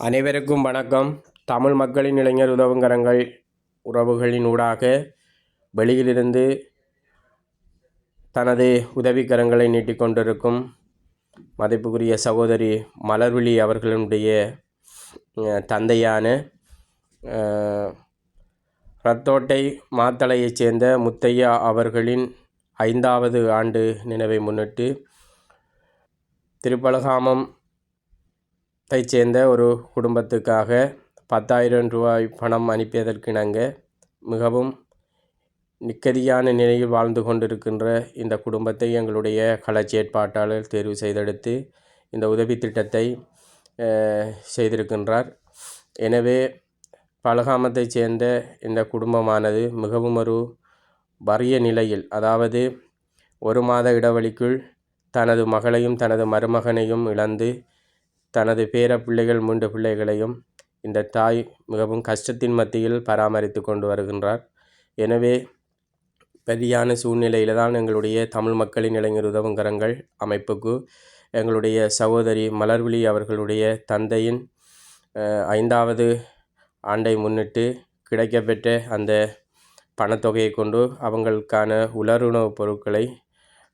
அனைவருக்கும் வணக்கம். தமிழ் மக்களின் இளைஞர் உதவுங்கரங்கள் உறவுகளின் ஊடாக வெளியிலிருந்து தனது உதவிக்கரங்களை நீட்டிக்கொண்டிருக்கும் மதிப்புக்குரிய சகோதரி மலர்விழி அவர்களுடைய தந்தையான ரத்தோட்டை மாத்தளையைச் சேர்ந்த முத்தையா அவர்களின் ஐந்தாவது ஆண்டு நினைவை முன்னிட்டு திருப்பலகாமம் தை சேர்ந்த ஒரு குடும்பத்துக்காக பத்தாயிரம் ரூபாய் பணம் அனுப்பியதற்கிணங்க மிகவும் நிக்கதியான நிலையில் வாழ்ந்து கொண்டிருக்கின்ற இந்த குடும்பத்தை எங்களுடைய களச்சேற்பாட்டாளர் தேர்வு செய்தெடுத்து இந்த உதவி திட்டத்தை செய்திருக்கின்றார். எனவே பலகாமத்தைச் சேர்ந்த இந்த குடும்பமானது மிகவும் ஒரு வறிய நிலையில் அதாவது ஒரு மாத இடைவெளிக்குள் தனது மகளையும் தனது மருமகனையும் இழந்து தனது பேர பிள்ளைகள் மூன்று பிள்ளைகளையும் இந்த தாய் மிகவும் கஷ்டத்தின் மத்தியில் பராமரித்து கொண்டு வருகின்றார். எனவே பெரியான சூழ்நிலையில் தான் எங்களுடைய தமிழ் மக்களின் இளைஞர் உதவுங்கரங்கள் அமைப்புக்கு எங்களுடைய சகோதரி மலர்விழி அவர்களுடைய தந்தையின் ஐந்தாவது ஆண்டை முன்னிட்டு கிடைக்கப்பெற்ற அந்த பணத்தொகையை கொண்டு அவங்களுக்கான உலருணவுப் பொருட்களை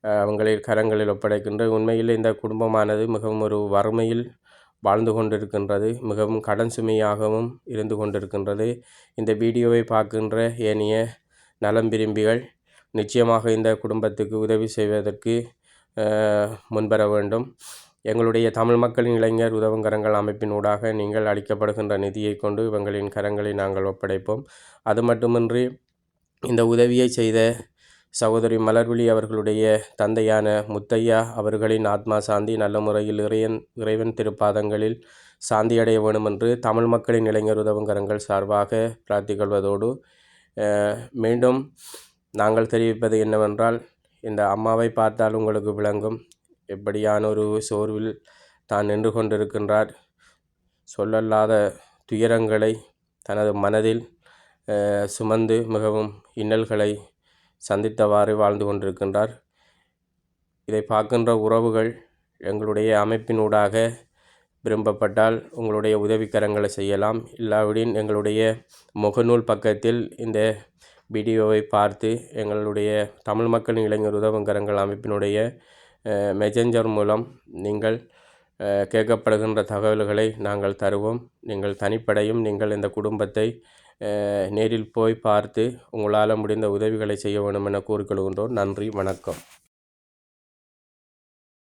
அவங்களின் கரங்களில் ஒப்படைக்கின்ற உண்மையில் இந்த குடும்பமானது மிகவும் ஒரு வறுமையில் வாழ்ந்து கொண்டிருக்கின்றது மிகவும் கடன் சுமையாகவும் இருந்து கொண்டிருக்கின்றது. இந்த வீடியோவை பார்க்கின்ற ஏனைய நலம் விரும்பிகள் நிச்சயமாக இந்த குடும்பத்துக்கு உதவி செய்வதற்கு முன்வர வேண்டும். எங்களுடைய தமிழ் மக்களின் இளைஞர் உதவுங்கரங்கள் அமைப்பின் ஊடாக நீங்கள் அளிக்கப்படுகின்ற நிதியை கொண்டு இவங்களின் கரங்களை நாங்கள் ஒப்படைப்போம். அது மட்டுமின்றி இந்த உதவியை செய்த சகோதரி மலர்விழி அவர்களுடைய தந்தையான முத்தையா அவர்களின் ஆத்மா சாந்தி நல்ல முறையில் இறையன் இறைவன் திருப்பாதங்களில் சாந்தியடைய வேண்டுமென்று தமிழ் மக்களின் இளைஞர் உதவுங்கரங்கள் சார்பாக பிரார்த்திக்கொள்வதோடு மீண்டும் நாங்கள் தெரிவிப்பது என்னவென்றால் இந்த அம்மாவை பார்த்தால் உங்களுக்கு விளங்கும். எப்படியான ஒரு சோர்வில் தான் நின்று கொண்டிருக்கின்றார். சொல்லல்லாத துயரங்களை தனது மனதில் சுமந்து மிகவும் இன்னல்களை சந்தித்தவாறு வாழ்ந்து கொண்டிருக்கின்றார். இதை பார்க்கின்ற உறவுகள் எங்களுடைய அமைப்பினூடாக விரும்பப்பட்டால் உங்களுடைய உதவிக்கரங்களை செய்யலாம். இல்லாவிடின் எங்களுடைய முகநூல் பக்கத்தில் இந்த வீடியோவை பார்த்து எங்களுடைய தமிழ் மக்களின் இளைஞர் உதவுங்கரங்கள் அமைப்பினுடைய மெசஞ்சர் மூலம் நீங்கள் கேட்கப்படுகின்ற தகவல்களை நாங்கள் தருவோம். நீங்கள் தனிப்படையும் நீங்கள் இந்த குடும்பத்தை நேரில் போய் பார்த்து உங்களால் முடிந்த உதவிகளை செய்ய வேண்டும் என கூறிக்கொள்கின்றோம். நன்றி வணக்கம்.